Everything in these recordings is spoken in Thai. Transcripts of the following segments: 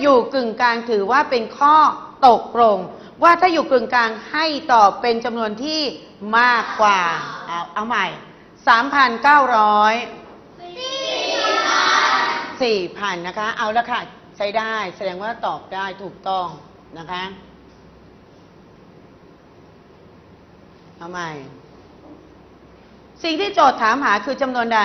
อยู่กึ่งกลางถือว่าเป็นข้อตกลงว่าถ้าอยู่กึ่งกลางให้ตอบเป็นจำนวนที่มากกว่า เอาเอาใหม่3,900 4,000นะคะ เอาละค่ะ ใช้ได้แสดงว่าตอบได้ถูกต้องนะคะ เอาใหม่ สิ่งที่โจทย์ถามหาคือจำนวนใด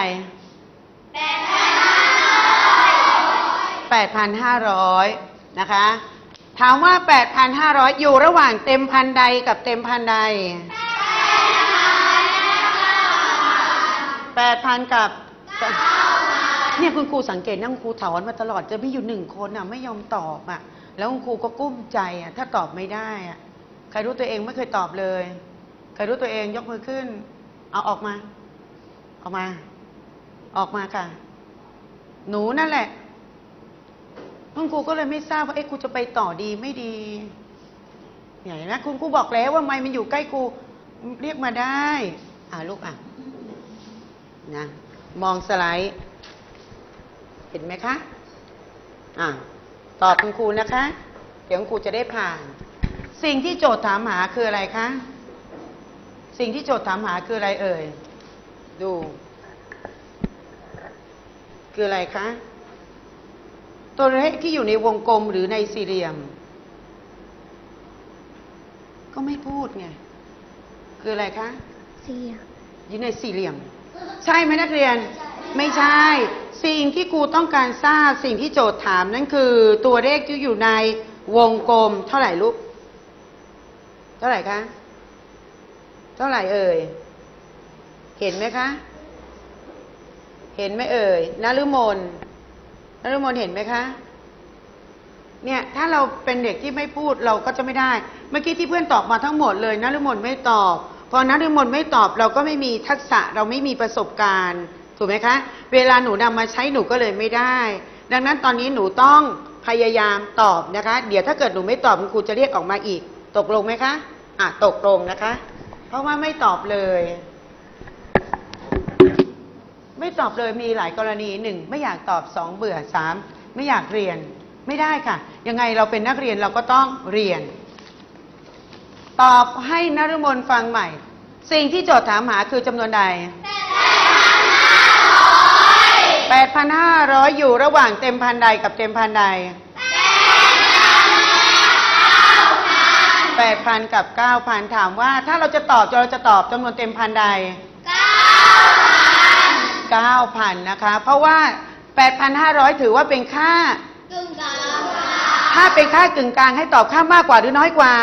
8,500 นะคะ ถามว่า 8,500 อยู่ระหว่างเต็มพันใดกับเต็มพันใด 8,000 กับ เนี่ยคุณครูสังเกตนะคุณครูถอนมาตลอดจะมีอยู่หนึ่งคนอะไม่ยอมตอบอะ แล้วคุณครูก็กุ้มใจอะถ้าตอบไม่ได้อะใครรู้ตัวเองไม่เคยตอบเลย ใครรู้ตัวเองยกมือขึ้น เอาออกมา ออกมา ออกมาค่ะ หนูนั่นแหละ คุณครูก็เลยไม่ทราบว่าเอ๊ะครูจะไปต่อดีไม่ดีอย่างนะคุณครูบอกแล้วว่าไม้มันอยู่ใกล้ครูเรียกมาได้ อ่าลูกอะนะมองสไลด์ เห็นไหมคะ อะตอบคุณครูนะคะ เดี๋ยวคุณครูจะได้ผ่าน สิ่งที่โจทย์ถามหาคืออะไรคะ สิ่งที่โจทย์ถามหาคืออะไรเอ่ย ดู คืออะไรคะ ตัวเลขที่อยู่ในวงกลมหรือในสี่เหลี่ยม ก็ไม่พูดไง คืออะไรคะเสียอยู่ในสี่เหลี่ยม ใช่ไหมนักเรียน ไม่ใช่ สิ่งที่ครูต้องการทราบสิ่งที่โจทย์ถามนั่นคือ ตัวเลขที่อยู่ในวงกลม เท่าไหร่ลูก เท่าไหร่คะ เท่าไหร่เอ่ย เห็นไหมคะ เห็นไหมเอ่ยนฤมล นฤมลเห็นไหมคะ เนี่ย ถ้าเราเป็นเด็กที่ไม่พูดเราก็จะไม่ได้ เมื่อกี้ที่เพื่อนตอบมาทั้งหมดเลยนฤมลไม่ตอบ พอนฤมลไม่ตอบเราก็ไม่มีทักษะเราไม่มีประสบการณ์ ถูกไหมคะ เวลาหนูนำมาใช้หนูก็เลยไม่ได้ ดังนั้นตอนนี้หนูต้องพยายามตอบนะคะ เดี๋ยวถ้าเกิดหนูไม่ตอบคุณครูจะเรียกออกมาอีก ตกลงไหมคะ อะตกลงนะคะ เพราะว่าไม่ตอบเลย ตอบเลยมีหลายกรณีหนึ่งไม่อยากตอบสองเบื่อสามไม่อยากเรียนไม่ได้ค่ะ ยังไงเราเป็นนักเรียนเราก็ต้องเรียน ตอบให้นฤมลฟังใหม่ สิ่งที่โจทย์ถามหาคือจำนวนใด8,500 อยู่ระหว่างเต็มพันใดกับเต็มพันใด8,000กับ9,000 ถามว่า ถ้าเราจะตอบเราจะตอบจำนวนเต็มพันใด 9,000นะคะ เพราะว่า 8,500 ถือว่าเป็นค่า กึ่งกลางถ้าเป็นค่ากึ่งกลางให้ตอบค่ามากกว่าหรือน้อยกว่า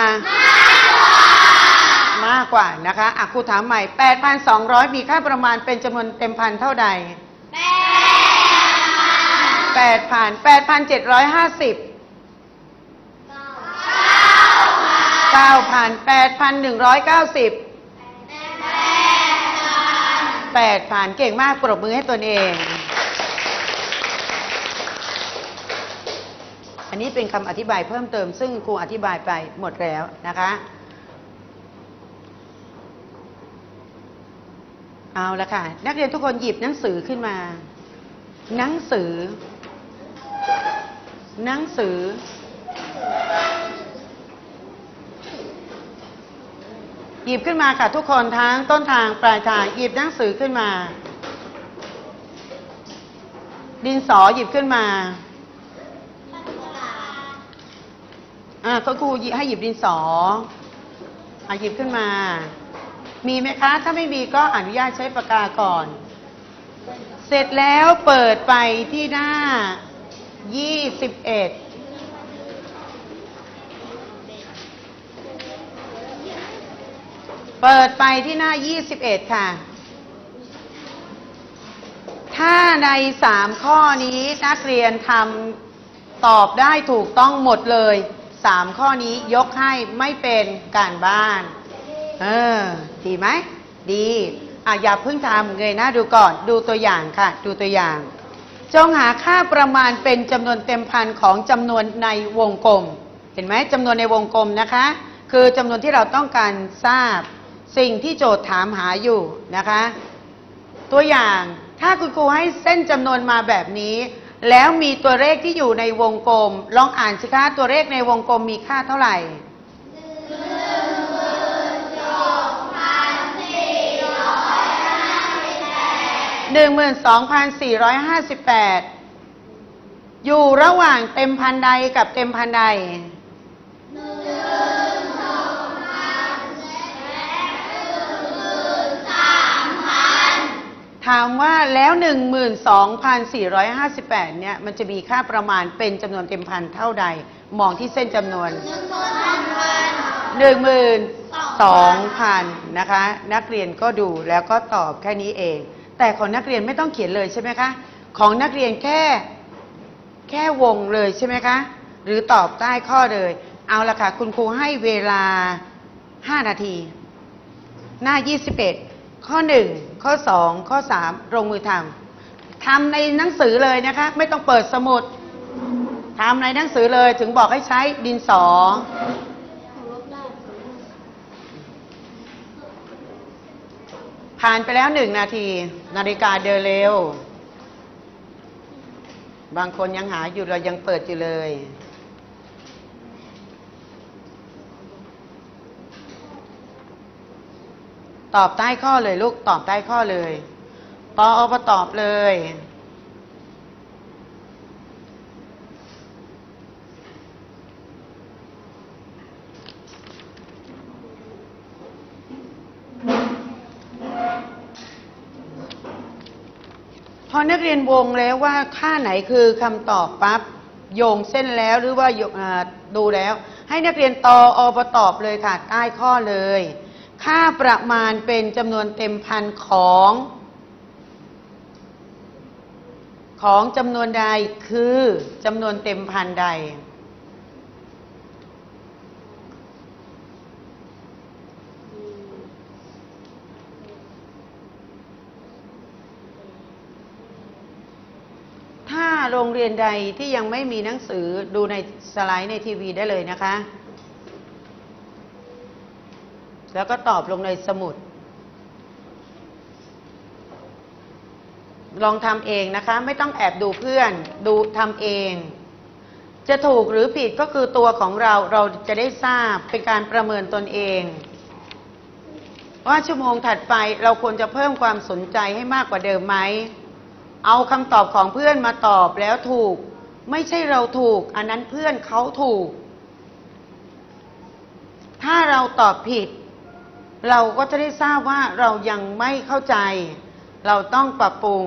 มากกว่านะคะอะครูถามใหม่ 8,200 มีค่าประมาณเป็นจำนวนเต็มพันเท่าใด แปด8,000 8,750 9,000 8,190 8,000เก่งมากปรบมือให้ตนเอง อันนี้เป็นคำอธิบายเพิ่มเติม ซึ่งครูอธิบายไปหมดแล้วนะคะเอาละค่ะ นักเรียนทุกคนหยิบหนังสือขึ้นมา หนังสือ หนังสือ หยิบขึ้นมาค่ะ ทุกคนทั้งต้นทางปลายทางหยิบหนังสือขึ้นมา ดินสอหยิบขึ้นมาอ่าก็ครูให้หยิบดินสออะหยิบขึ้นมา มีไหมคะ ถ้าไม่มีก็อนุญาตใช้ปากกาก่อน เสร็จแล้วเปิดไปที่หน้า 21 เปิดไปที่หน้า 21 ค่ะ ถ้าใน 3 ข้อนี้นักเรียนทำตอบได้ถูกต้องหมดเลย 3 ข้อนี้ยกให้ไม่เป็นการบ้าน เออ ดีไหม ดีอะอย่าเพิ่งทำเงยหน้าดูก่อน ดูตัวอย่างค่ะ ดูตัวอย่าง จงหาค่าประมาณเป็นจำนวนเต็มพันของจำนวนในวงกลม เห็นไหมจำนวนในวงกลมนะคะ คือจำนวนที่เราต้องการทราบ สิ่งที่โจทย์ถามหาอยู่นะคะ ตัวอย่างถ้าคุณครูให้เส้นจำนวนมาแบบนี้ แล้วมีตัวเลขที่อยู่ในวงกลม ลองอ่านสิคะตัวเลขในวงกลมมีค่าเท่าไหร่หนึ่งหมื่นสองพันสี่ร้อยห้าสิบแปดอยู่ระหว่างเต็มพันใดกับเต็มพันใด ถามว่าแล้วหนึ่งหมื่นสองพันสี่ร้อยห้าสิบแปดเนี่ย มันจะมีค่าประมาณเป็นจำนวนเต็มพันเท่าใด มองที่เส้นจำนวนหนึ่งหมื่นสองพันนะคะ นักเรียนก็ดูแล้วก็ตอบแค่นี้เอง แต่ของนักเรียนไม่ต้องเขียนเลยใช่ไหมคะ ของนักเรียนแค่แค่วงเลยใช่ไหมคะ หรือตอบใต้ข้อเลย เอาละค่ะ คุณครูให้เวลา 5 นาที หน้า 21 ข้อ 1 ข้อ 2 ข้อ 3 ลงมือทำทำในหนังสือเลยนะคะ ไม่ต้องเปิดสมุดทำในหนังสือเลยถึงบอกให้ใช้ดินสอผ่านไปแล้วหนึ่งนาที นาฬิกาเดินเร็ว บางคนยังหาอยู่เรายังเปิดอยู่เลย ตอบใต้ข้อเลยลูกตอบใต้ข้อเลยปออปตอบเลย พอนักเรียนวงแล้วว่าค่าไหนคือคำตอบปั๊บโยงเส้นแล้วหรือว่าโยอ่าดูแล้ว ให้นักเรียนตออปตอบเลยค่ะใต้ข้อเลย ค่าประมาณเป็นจำนวนเต็มพันของ ของจำนวนใดคือจำนวนเต็มพันใด ถ้าโรงเรียนใดที่ยังไม่มีหนังสือดูในสไลด์ในทีวีได้เลยนะคะ แล้วก็ตอบลงในสมุด ลองทำเองนะคะ ไม่ต้องแอบดูเพื่อน ดูทำเอง จะถูกหรือผิดก็คือตัวของเราเราจะได้ทราบเป็นการประเมินตนเอง ว่าชั่วโมงถัดไปเราควรจะเพิ่มความสนใจให้มากกว่าเดิมไหมเอาคำตอบของเพื่อนมาตอบแล้วถูก ไม่ใช่เราถูก อันนั้นเพื่อนเขาถูก ถ้าเราตอบผิด เราก็จะได้ทราบว่าเรายังไม่เข้าใจ เราต้องปรับปรุง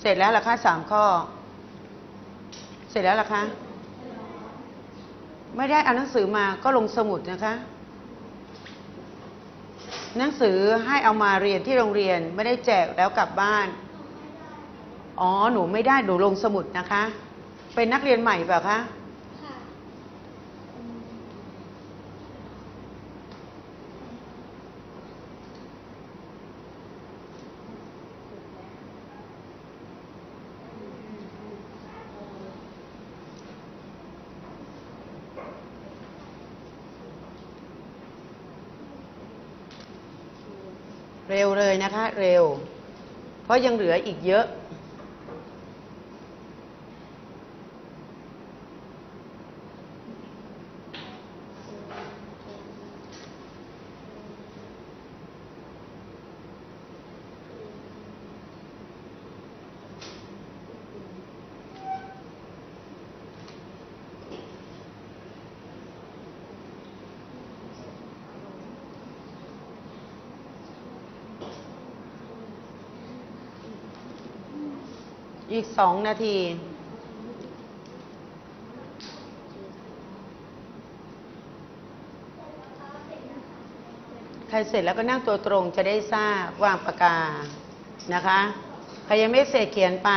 เสร็จแล้วล่ะคะสามข้อ เสร็จแล้วล่ะคะ ไม่ได้เอาหนังสือมาก็ลงสมุดนะคะ หนังสือให้เอามาเรียนที่โรงเรียนไม่ได้แจกแล้วกลับบ้าน อ๋อหนูไม่ได้หนูลงสมุดนะคะ เป็นนักเรียนใหม่เปล่าคะค่ะ เร็วเลยนะคะ เร็ว เพราะยังเหลืออีกเยอะ อีกสองนาที ใครเสร็จแล้วก็นั่งตัวตรงจะได้ทราบวางปากกานะคะ ใครยังไม่เสร็จเขียนไป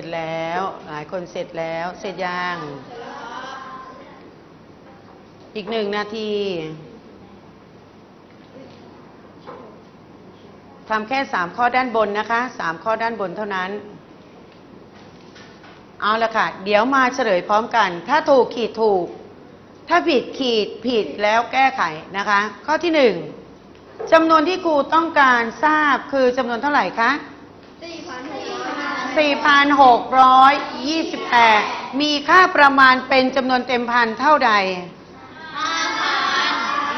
ร็จแล้ว หลายคนเสร็จแล้ว เสร็จยัง อีกหนึ่งนาทีทำแค่สามข้อด้านบนนะคะสามข้อด้านบนเท่านั้น เอาละค่ะ เดี๋ยวมาเฉลยพร้อมกัน ถ้าถูกขีดถูก ถ้าผิดขีดผิดแล้วแก้ไขนะคะ ข้อที่หนึ่งจำนวนที่ครูต้องการทราบคือจำนวนเท่าไหร่คะสี่พันหกร้อย 4,628 มีค่าประมาณเป็นจำนวนเต็มพันเท่าใด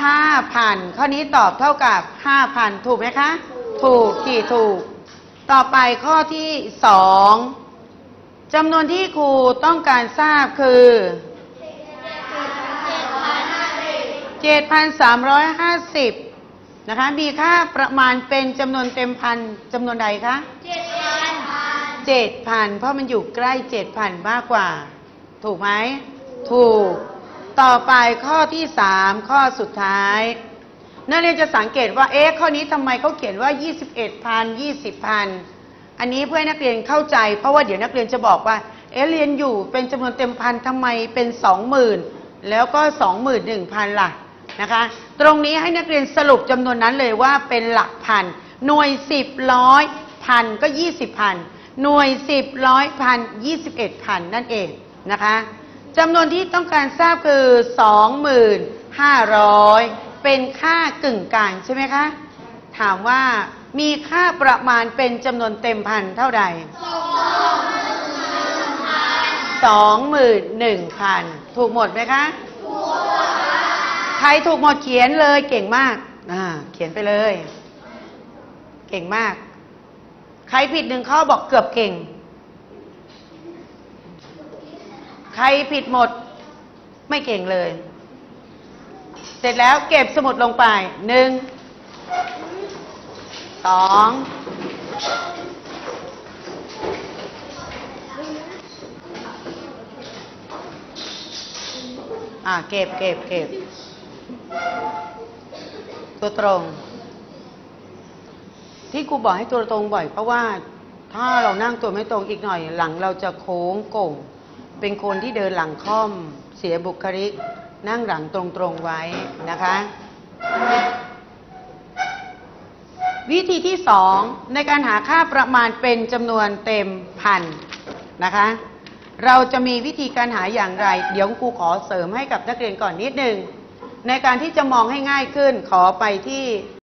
5,000 ข้อนี้ตอบเท่ากับ 5,000 ถูกไหมคะ ถูกกี่ถูก ต่อไปข้อที่ 2จำนวนที่ครูต้องการทราบคือ 7,350นะคะ มีค่าประมาณเป็นจำนวนเต็มพันจำนวนใดคะเจ็ดพัน เจ็ดพันเพราะมันอยู่ใกล้เจ็ดพันมากกว่า ถูกไหม ถูก ต่อไปข้อที่สามข้อสุดท้าย นักเรียนจะสังเกตว่า เอ๊ะ ข้อนี้ทำไมเขาเขียนว่า 21พัน20พันอันนี้เพื่อให้นักเรียนเข้าใจ เพราะว่าเดี๋ยวนักเรียนจะบอกว่า เอ๊ะ เรียนอยู่เป็นจำนวนเต็มพันทำไมเป็น20,000แล้วก็21,000ล่ะนะคะ ตรงนี้ให้นักเรียนสรุปจำนวนนั้นเลยว่าเป็นหลักพัน หน่วยสิบร้อยพันก็ยี่สิบพัน หน่วยสิบร้อยพันยี่สิบเอ็ดพันนั่นเองนะคะจำนวนที่ต้องการทราบคือสองหมื่นห้าร้อยเป็นค่ากึ่งกลางใช่ไหมคะ ถามว่ามีค่าประมาณเป็นจำนวนเต็มพันเท่าใดสองหมื่นหนึ่งพันถูกหมดไหมคะ ใครถูกหมดเขียนเลยเก่งมาก อ่า เขียนไปเลย เก่งมาก ใครผิดหนึ่งข้อบอกเกือบเก่ง ใครผิดหมดไม่เก่งเลย เสร็จแล้วเก็บสมุดลงไปหนึ่งสองอ่าเก็บเก็บเก็บตัวตรง ที่ครูบอกให้ตัวตรงบ่อย เพราะว่าถ้าเรานั่งตัวไม่ตรงอีกหน่อย หลังเราจะโค้งโก่ง เป็นคนที่เดินหลังค่อม เสียบุคลิก นั่งหลังตรงๆไว้นะคะ วิธีที่สองในการหาค่าประมาณเป็นจำนวนเต็มพันนะคะ เราจะมีวิธีการหาอย่างไร เดี๋ยวครูขอเสริมให้กับนักเรียนก่อนนิดนึงในการที่จะมองให้ง่ายขึ้นขอไปที่